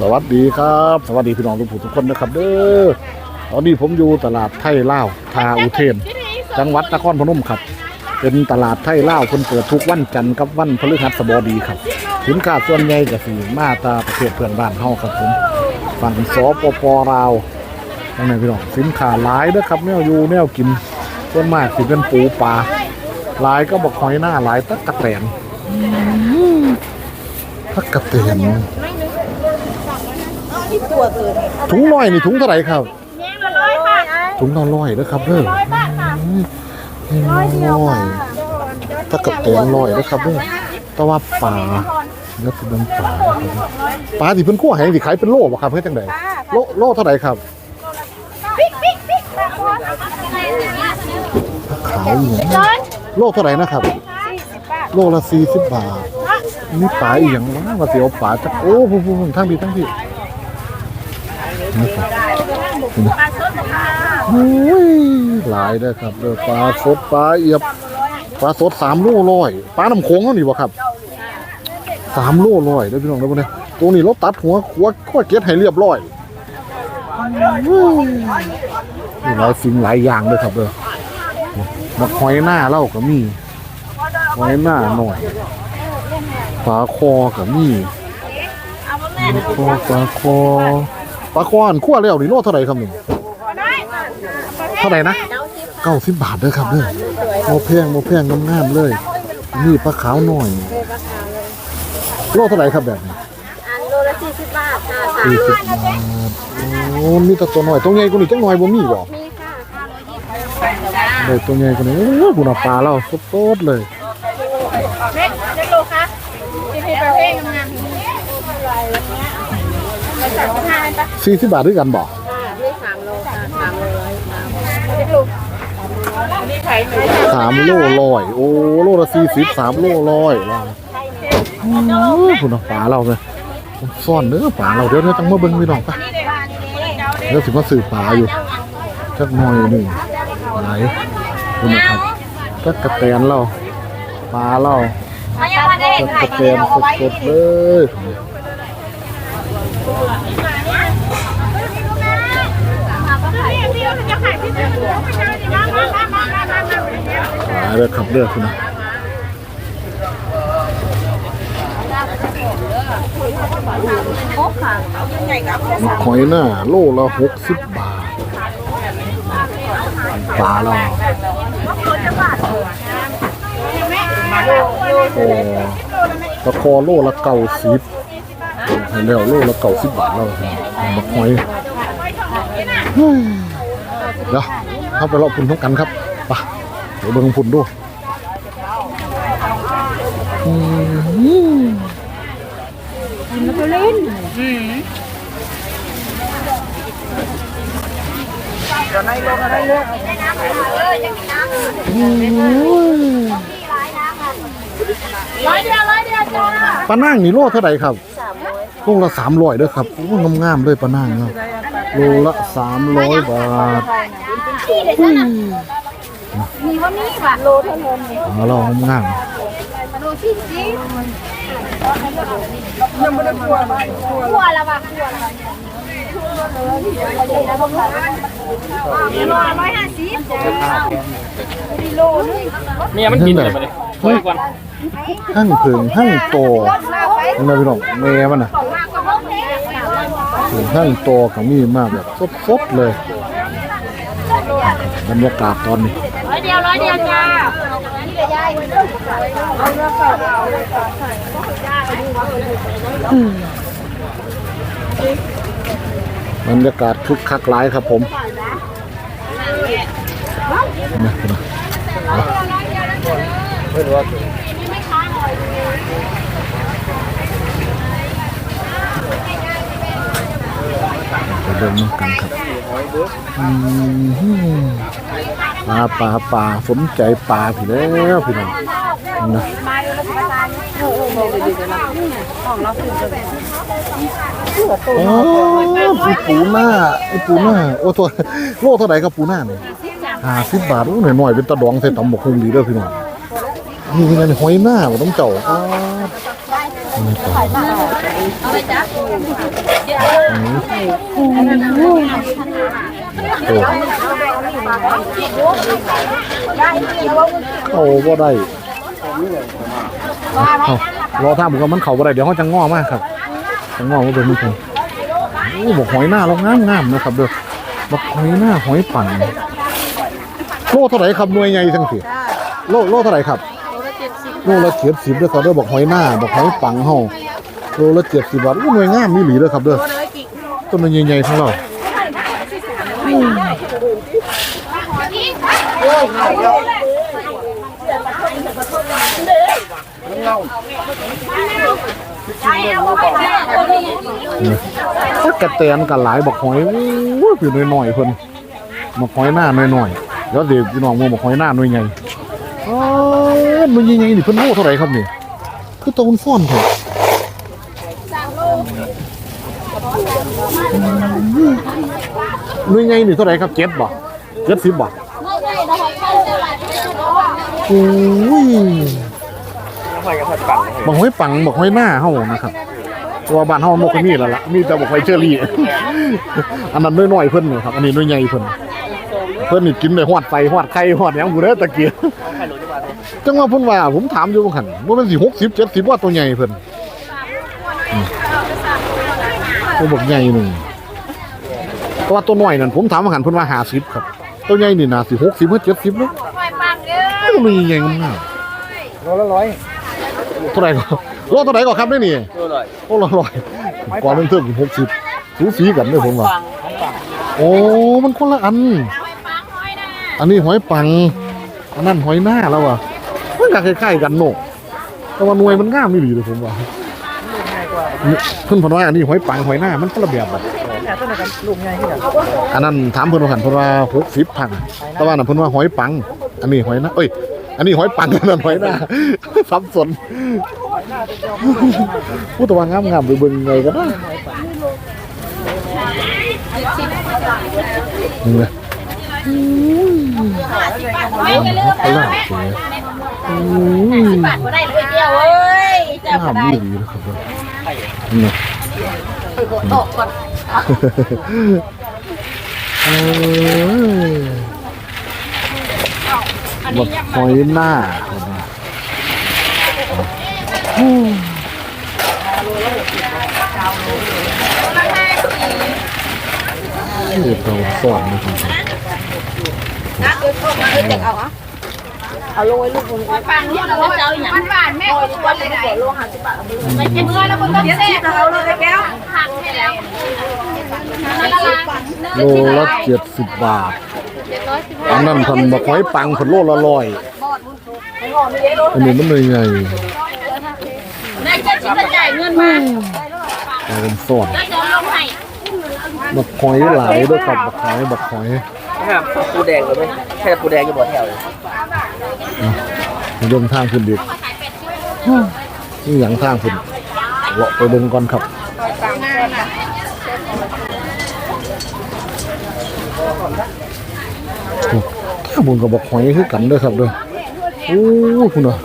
สวัสดีครับ สวัสดีพี่น้องทุกผู้ทุกคนนะครับ เด้อตอนนี้ผมอยู่ตลาดไทยล่าทาอุเทน จังหวัดนครพนมครับ เป็นตลาดไทยล่าคนเปิดทุกวันจันทร์กับวันพฤหัสบดีครับสินค้าส่วนใหญ่ก็สิมาตาประเทศเพื่อนบ้านเฮาครับผมฝั่งสปปลาวนั่นแหละพี่น้องสินค้าหลายเด้อครับแนวอยู่แนวกินส่วนมากสิเป็นปูปลาหลายก็บอกหอยหน้าหลายตักกะแตนตักกะแตน ที่ตัวเกินถุงน้อยนี่ถุงเท่าไหร่ครับแยงละร้อยค่ะถุงละร้อยนะครับเด้อร้อยบาทค่ะร้อยร้อยถ้ากระเตนร้อยนะครับเด้อแต่ว่าปลาแล้วเป็นน้ำปลาครับปลาที่เพิ่นคั่วให้สิขายเป็นโลบ่ครับเฮ็ดจังไดโลโลเท่าไหร่ครับปิ๊กปิ๊กปิ๊กแบบว่าขายอยู่ร้อยโลเท่าไหร่นะครับสี่สิบบาทโลละ40บาทนี่ปลาอีหยังวะว่าสิเอาปลาจักโอ้พุ่นๆทั้งพี่ทั้งพี่ นี่ครับปลาสดค่ะโอ้ยหลายเด้อครับเด้อปลาสดปลาเอียบปลาสดสามโลร้อยปลาน้ำโขงเขานี่บ่ครับสามโลร้อยเด้อพี่น้องเด้อพวกนี้ตัวนี้เราตัดหัวหัวข้อเก็ดให้เรียบร้อยนี่หลายสิ่งหลายอย่างเลยครับเด้อมาหอยหน้าเราก็มีหอยหน้าหน่อยปลาคอก็มีปลาคอปลาคอ ปลาคออันขั้วแล้วนี่โลเท่าไหร่ครับนี่เท่าไหร่นะเก้าสิบบาทเด้อครับเด้อโมแพงโมแพงงามๆเลย นี่ปลาขาวหน่อยโลเท่าไหร่ครับแบบนี้อันโลละสี่สิบบาทค่ะสามสี่สิบบาทโอ้มีแต่ตัวหน่อยตัวใหญ่กว่านี้จังหน่อยบ่มีบ่มีค่ะได้ตัวใหญ่กว่านี้โอ้บุญปลาเราสดๆเลยเล็กเล็กโลค่ะที่ให้ประเภทงาม สี่สิบบาทด้วยกันบ่ค่ะนี่สามโลค่ะสามโลร้อยสามโลนี่ไข่หนูสามโลอย โอ้โลละสี่สิบสามโลร้อยว่าบุญปลาเราเลยซ่อนเด้อปลาเราเดี๋ยวเดี๋ยวจังมาเบิ่งพี่น้องปะเดี๋ยวสิมาซื้อปลาอยู่จักหน่อยหนึ่งไหนคุณนะครับก็กระแตนเราปลาเราก็กระแตนสดๆเลย มามามามามามาปลาเลยครับเด้อคุณนะมาหอยหน้าโลละหกสิบบาทปลาเราโอ้ตะคอโลละเก้าสิบ แล้วโลละเก้าสิบบาทแล้วบักหอยเดี๋ยวเข้าไปรอบพุ่นทั้งกันครับไปเดี๋ยวเบิ่งพุ่นดูอืมร้อยเดียวร้อยเดียวจ้าปลานั่งนี่โลเท่าไหร่ครับ ลูกละสามร้อยเด้อครับโอ้งามๆเลยปลานั่งเนาะโลละสามร้อยบาทมีว่านี่ว่ะโลเท่านั้นปลาเรางามโลที่สิยังไม่ได้กลัวกลัวแล้วว่ะกลัวแล้ว เนี่ยมันกินอะไรไปเลยไว้ก่อนหั่งเพิงหั่งโตเห็นไหมพี่น้องแม่มันน่ะมากกว่าพวกนี้หั่งโตก็มีมากแบบสดๆเลยบรรยากาศตอนนี้ร้อยเดียวร้อยเดียวจ้า บรรยากาศคึกคักหลายครับผมนะนะเดินน้ำกันครับปลาปลาปลาสนใจปลาพี่แล้วพี่น้องนะ อ๋อไอปูหน้าไอปูหน้าโอ้ตัวโลเท่าไหร่ครับปูหน้าเนี่ยห้าสิบบาทโอ้หน่อยหน่อยเป็นตะดองใส่ตำบกคุงดีเด้อพี่น้องนี่เป็นไงหอยหน้าบ่ต้องเจ้าอ้าวอืมเอาไปจ้โอ้เขาบ่ได้ เอารอท่าผมก็มันเขาบ่ได้เดี๋ยวเขาจะง้อมากครับจะง้อมาเป็นมันกันโอ้บอกหอยหน้าเรางามงามๆนะครับเด้อบอกหอยหน้าหอยปั่นโลเท่าไหร่ครับหน่วยใหญ่ทั้งสิโลโลเท่าไหร่ครับโลละเจ็ดสิบเด้อครับเด้อบอกหอยหน้าบอกหอยปังเฮาโลละเจ็ดสิบบาทอู้หน่วยงามมีหลีเด้อครับเด้อต้นมันใหญ่ๆของเราถ้ากระแตนกันหลายบอกหอยอู้คือน้อยๆเพิ่นบอกหอยหน้าน้อยๆแล้วเดี๋ยวพี่น้องมองบอกหอยหน้าหน่วยใหญ่อ๋อหน่วยใหญ่ๆนี่เพิ่นโลเท่าไหร่ครับนี่คือตะวันฟ้อนเถอะหน่วยใหญ่นี่เท่าไหร่ครับเจ็ดบ่เจ็ดสิบบ่โอ้ยหอยกั บหอยปั่นบอกหอยปังบอกหอยหน้าเฮานะครับตัวบ้านเฮาบ่ค่อยมีแล้วล่ะมีแต่บอกหอยเชอรี่ อันนั้นน้อยๆเพิ่นนี่ครับ อันนี้น้อยใหญ่เพิ่นเพิ่นนี่กินได้ฮอดไฟฮอดไข่ฮอดหยังบ่ได้ตะเกียบไข่หลุดดีกว่าเลยจังว่าเพิ่นว่าผมถามอยู่ว่าคั่นบ่แม่นสิ60 70ว่าตัวใหญ่เพิ่นอืมตัวบักใหญ่หนึงแต่ว่าตัวน้อยนั่นผมถามว่าคั่นเพิ่นว่า50ครับตัวใหญ่นี่น่าสิ60หรือ70เนาะไฟปังเด้อมันมีใหญ่งามโลละร้อยๆ เท่าไหร่ก็โลเท่าไหร่ก็ครับนี่นี่โลละร้อยโอ้ละร้อยกว่าเรื่องเทิงหกสิบสูสีกันเลยผมว่าโอ้มันคนละอัน อันนี้หอยปังอันนั้นหอยหน้าแล้วว่ะมันก็คล้ายๆกันโนแต่ว่าหน่วยมันง่ามนี่ดีเลยผมว่าเพิ่นพนว่าอันนี้หอยปังหอยหน้ามันคนละแบบแบบอะอันนั้นถามเพิ่นว่าหันเพิ่นว่าหกสิบพันแต่ว่านั่นเพิ่นว่าหอยปัง อันนี้หอยหน้าเอ้ย อันนี้หอยปังนนั้นหอยหน้าสับสนพูดแต่ว่างามๆไปเบิ่งไงก็ได้นี่แหละไม่กันเลยตลาดสวยอืมบาทบ่ได้เลยเดียวเอ้ยจะงามบ่ได้ดีนะครับนี่ตกก่อนเออ บักหอยหน้านี่เราสอนนะครับนะเออเข้ามาเออจะเอาอะเอาลงไว้ลูกบนปังเนี่ยเราจะเอาอย่างมันบาทแม่คนวันเลยได้โล50บาทไม่เป็นเมื่อแล้วมันต้องแซ่เอาเลยแก้วหักให้แล้วละลายโลละเจ็ดสิบบาท อันนั้นพันบักหอยปังพันโลละร้อยอันนี้มันเลยไงนายจะชิมจ่ายเงินมาเอาเป็นสอนแล้วจะลงให้บักหอยหลายด้วยครับบักหอยบักหอยนะครับปูแดงเลยไหมแค่ปูแดงอยู่บ่แถวเลยเดินทางขึ้นดีกนี่หยังทางขึ้นเลาะไปเบิ่งก่อนครับ ถ้าบุญกับบักหอยคือกันเด้อครับเด้อโอ้คุณน่ะ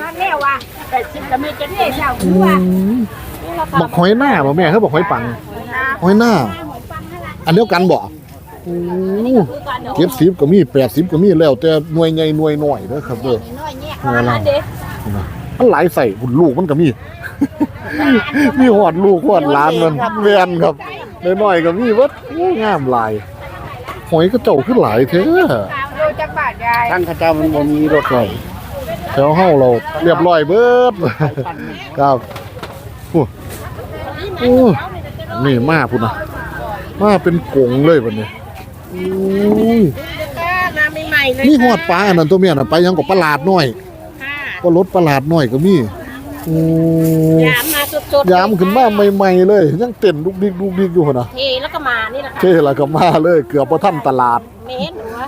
มาแล้วว่ะแต่ชิมแล้วไม่จะได้เช้าอืมบักหอยหน้าบ่แม่คือบักหอยปังหอยหน้า อันเดียวกันบ่โอ้เก็บสิบก็มีแปดสิบก็มีแล้ว แต่หน่วยใหญ่หน่วยน้อยเด้อครับเด้อน้อยเนี่ยเอาละเด็กมันหลายใส่หุ่นลูกมันก็มี มีหอดลูกหอดหล้านมันเวียนครับน้อยๆก็มีเวัดงามหลาย หอยก็เจ้าขึ้นหลายเท่โลจักบาทยายทั้งข้าเจ้ามันบ่มีรถใช่แถวเฮาเราเรียบร้อยเบิดครับโอ้โอ้นี่มาพุ่นนะมาเป็นกงเลยบัดนี้โอ้ยน้ำใหม่ๆเลยนี่หอดปลาอันนั้นตัวเมียน่ะไปยังกับปลาหลาดน้อยค่ะก็รถปลาหลาดน้อยก็มีโอ้ยามมา สดๆยามขึ้นมาใหม่ๆเลย ยังเต้นลุกดิกลุกดิกอยู่หั่นน่ะเทแล้วก็มานี่แหละค่ะเท่แล้วก็มาเลย เกือบบ่ทันตลาดเมนหัว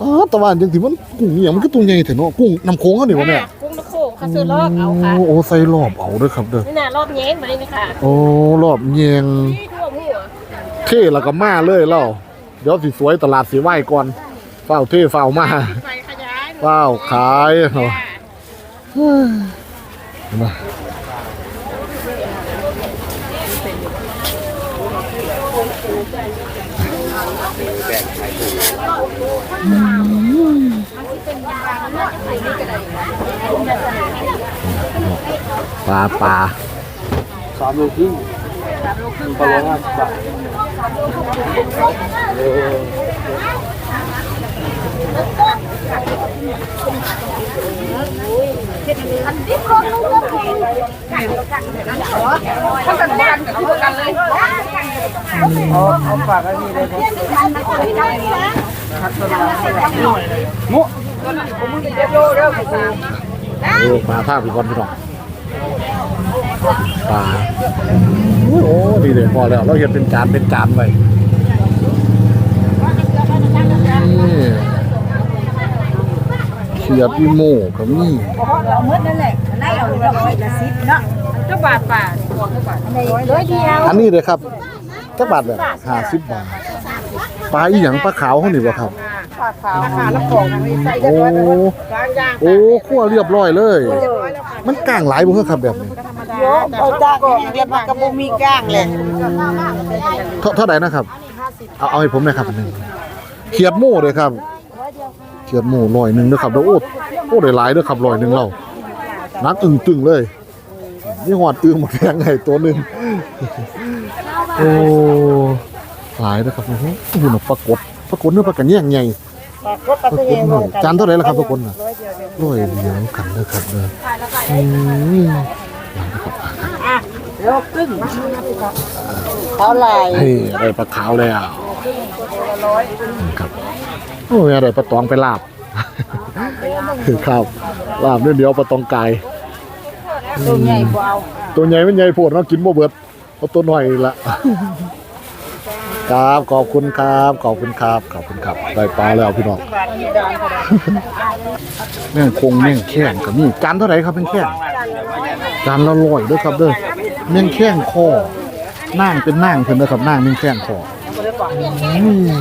อ๋อแตะวันจังสิมันกุ้งอีหยังมันก็ตัวใหญ่แท้เนาะกุ้งน้ำโขงเขานี่บ่แม่กุ้งตะโขกเขาซื้อรอบเอาค่ะโอ้ใส่รอบเอาเด้อครับเด้อนี่น่ะรอบเย้งมาเลยนะคะโอ้รอบแยงนี่ทั่วหัวเท่แล้วก็มาเลยเล่าเดี๋ยวสิสวยตลาดสิไหว้ก่อนเฝ้าเท่เฝ้ามาไฟขยายเฝ้าขายเนาะเฮ้ยเห็นไหม ปลาปลาสามโลครึ่งปลาโลห้าสิบบาทถ้ากันกันกับกันเลยเอาเอาฝากไว้นี่เลยครั บมุเออปลาท่าพี่ก่อนพี่น้องปลาโอ้โหดีเลยพอแล้วเราเห็นเป็นจานเป็นจานไว้นี่เขียดอีโม่ก็มีเอาเมื่อนั่นแหละได้เอาร้อยละสิบเนาะเจ้าบาทป่าร้อยเดียวอันนี้เลยครับจักบาทแบบห้าสิบบาท ปลาอีหยังปลาขาวเขานี่บ่ครับ ปลาขาวขาน้ำของใส่โอ้กลางย่างโอ้คั่วเรียบร้อยเลย มันก้างหลายบ่ครับแบบนี้โยกเอาจ้างเรียกว่ากระบุมีก้างเลยเท่าเท่าไหร่นะครับ เอาเอาให้ผมหน่อยครับอันหนึงเขียดหมูเลยครับ เขียดหมูร้อยหนึ่งเด้อครับเด้อโอ้โอ้ได้หลายเด้อครับร้อยหนึ่งเรานักอึ่งตึงเลย นี่หอดอึ่งหมดแรงไงตัวหนึ่งโอ้ หลายเด้อครับโอ้โหนี่น่ะปรากฏปรากฏเนื้อปลากระแยงใหญ่ ปลากดปลาปรากเสีฏยหน่อยจานเท่าไหร่ล่ะครับปรากฏน่ะ ร้อยเดียวร้อยเดียวกันเด้อครับเด้ออืมโลครึ่งเขาลายเฮ้ยได้ปลาขาวแล้วครับโอ้ยอะไรปลาตองไปลาบ ครับลาบเนื้อเดียวปลาตองไก่ ตัวใหญ่กว่าตัวใหญ่ไม่ใหญ่โพดเนาะกินบ่เบิดเอาตัวน้อยนี่ละ ครับขอบคุณครับขอบคุณครับขอบคุณครับได้ปลาแล้วพี่น้องแม่งคงแม่งแข้งกับนี่จานเท่าไหร่ครับแม่งแข้งจานละร้อยด้อครับเด้อแม่งแข้งคอนั่งเป็นนั่งเพิ่นเด้อครับนั่งแม่งแข้งคออืม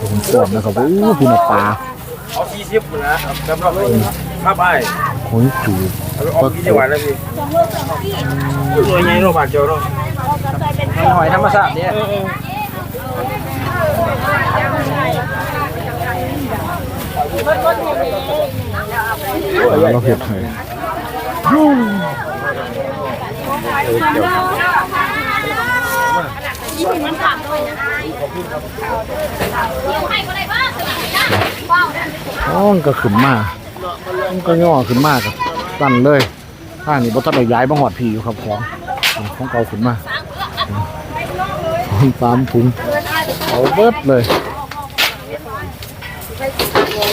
ผมสอนนะครับโอ้พี่น้องปลาเอาสี่สิบนะครับ ครับครับไอ้หอยจูบเอากี่จังหวัดแล้วพี่ตัวใหญ่โรบาทเจ้าเนาะหอยธรรมชาติเนี่ยเราเห็ดให้อ๋อมันก็ขึ้นมา มันก็ย่อขึ้นมากับสั่นเลยข้างนี้บ่ทันได้ย้ายมาหอดผีอยู่ครับของของเก่าขึ้นมาของตามถุงเอาเบิดเลย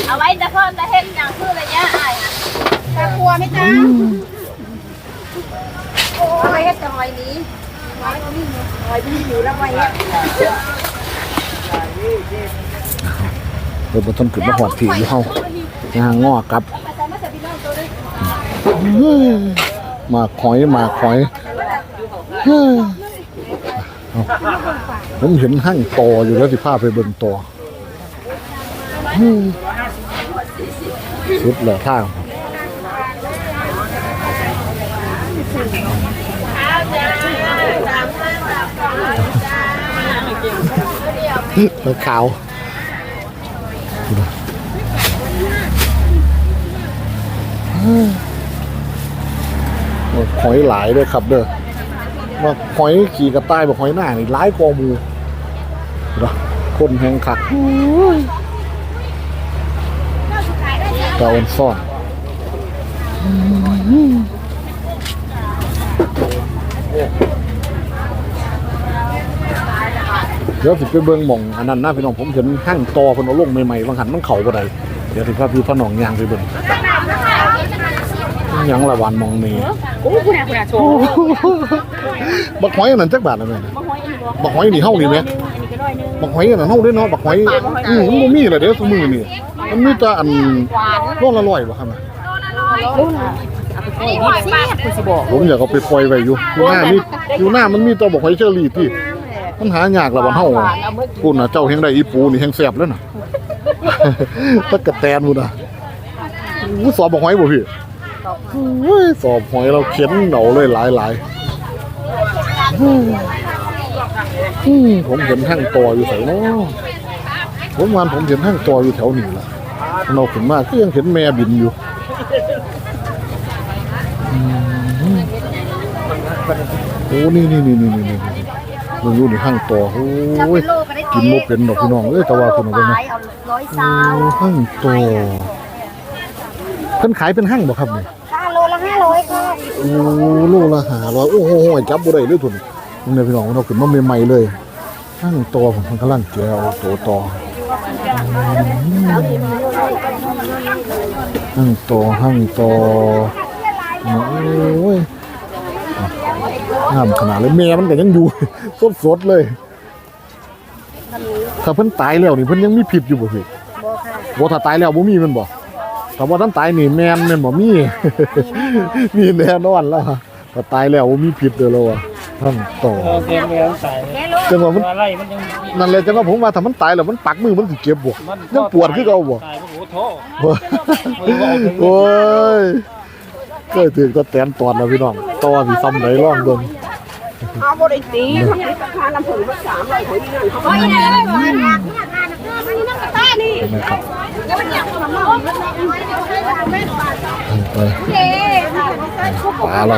เอาไว้แต่เพิ่มแต่เห็นอย่างคือระยะอ้ายตะกัวไหมจ๊ะเอาไว้ให้จอยนี้ไว้นี่ไว้ที่อยู่แล้วไว้เนี่ยเออบ่ทันขึ้นมาหอดผีอยู่เฮาย่างงอกลับ หมากหอยหมากหอยผมเห็นห้างตออยู่แล้วสิพาไปเบิ่งตอสุดแล้วทางแล้วขาว หอยหลายด้วยครับเด้อว่าหอยขี่กระต่ายบอกหอยหน้านี่หลายกว่าหมูเด้อคนแหงคักตาอนซ่อนเดี๋ยวสิไปเบิ่งหม่องอันนั้นนะพี่น้องผมเห็นห้างตอคนเอาลงใหม่ๆบางหันมันเข่าบ่ได้เดี๋ยวสิพาพี่พ่อน้องย่างไปเบิ่งห ยังละวันมองนี่โอ้คุณอาคุณอาโชว์บักหอยอันนั้นจักบาทนะแม่มะฮอยอันนี้บ่บักหอยนี่เฮานี่แหมอันนี้ก็ร้อยหนึงบักหอยอันนั้นเฮาเด้เนาะบักหอยอือมันบ่มีเลยเด้อซุมื้อนี่มันมีแต่อันโลละร้อยบ่ครับน่ะอันนี้หอยปลาคุณสิบอกผมอยากเอาไปปล่อยไว้อยู่อยู่หน้ามีอยู่หน้ามันมีแตัวบักหอยเชอรี่ที่มันหายากละบ้านเฮาพุ่นน่ะเจ้าแฮงได้อีปูนี่แฮงแซ่บแล้วน่ะตะกะแตนพุ่นน่ะอู้สอบบักหอยบ่พี่โอ้ยสอบหอยเราเข็นเหนาเลยหลายๆอืมผมเห็นห้างตัวอยู่แถวนู้นผมวานผมเห็นห้างตัวอยู่แถวนี้ล่ะเราขึ้นมาก็ยังเห็นแม่บินอยู่อืมโอ้นี่นี่นี่นี่นี่นี่มึงรู้นี่ห้างตัวโอ้ยกินโมเป็นดอกพี่น้องเอ้ยแต่ว่าคนเอาไปนะเอาร้อยโอ้ซาวห้างตัวเพิ่นขายเป็นห้างบ่ครับนี่ค่าโลละห้าร้อยค่ะโอ้โลละห้าร้อยโอ้โหจับบ่ได้เลยทุนมึงเนี่ยพี่น้องเราขึ้นมาใหม่ๆเลยห้างตัวผมมันกำลังแก้วตัวต่อหั่งโตหั่งโตโอ้ยงามขนาดเลยแม่มันก็ยังอยู่สดสดๆเลย ถ้าเพิ่นตายแล้วนี่เพิ่นยังมีผิดอยู่บ่พี่บ่ถ้าตายแล้วบ่มีแมันบ่ ถ้าบ่ทันตายนี่แม่นแม่นบ่มี มีแน่นอนแล้วถ้าตายแล้วบ่มีผิดเด้อแล้วอะหั่งโตเราเตรียมแล้วใส่จังว่ามันอะไรมันยังนั่นแหละจังว่าผมว่าถ้ามันตายแล้วมันปักมือมันสิเจ็บบ่มันยังปวดคือเก่าบ่ตายโอ้โหโทษโอ้ยเคยถึงก็แตนตอนแล้วพี่น้องต่อสิซ้ำไหนร่องเบิ่งเอาบริตีเขาให้ราคาน้ำผึ้งสักสามร้อยคนนี่นั่นเขาไม่ได้เลยเนี่เนี่ยนี่นั่งตานี่ใช่ไหมครับแล้วมันอยากทำอะไรมันไม่ได้ให้ราคาแม่บาทไปเอ๊ะปลาเรา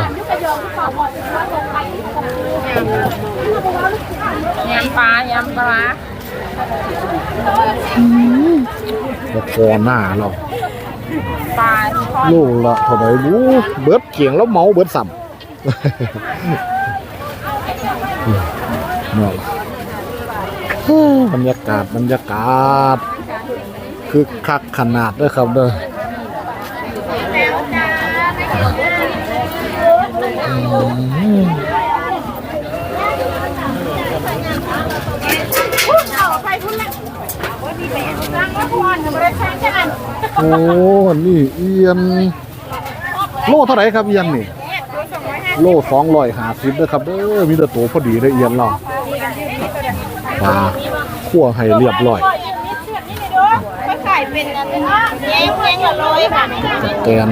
ยำปลายำปลาตะกอนหน้าเราปลาโลละเท่าไหร่รู้เบิดเขียงแล้วเมาเบิดสัมเนาะบรรยากาศบรรยากาศ คือคักขนาดด้อครับเด้ออืมเอไปพุ่นละว่าดีไปสร้างละครทำอะไรสร้โอ้นี่เอียน โลเท่าไหร่ครับเอียนนี่ โลสองร้อยห้าสิบนะครับเด้อมีแต่ตัวพอดีเลยเอียนเราปลาคั่วให้เรียบร้อย เป็นอะไรนะเย้เย้ละร้อยบาทสแกน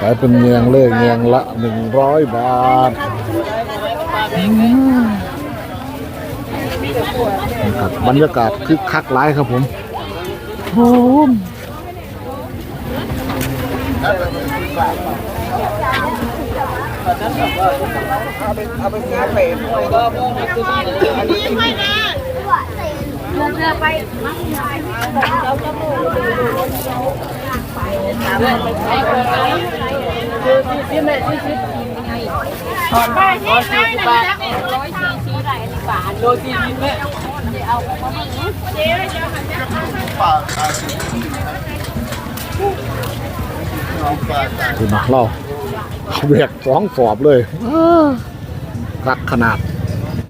ขายเป็นเงียงเลยเงียงละหนึ่งร้อยบาทนะครับบรรยากาศคึกคักหลายครับผมโอ้มปลาร้อยสี่สิบ บาทร้อยสี่สิบไหลบาทโลสี่สิบแม่เอาของมาเจ๊เจ๊ค่ะคือมาเราเอาแบกสองสอบเลยอ้าคักขนาด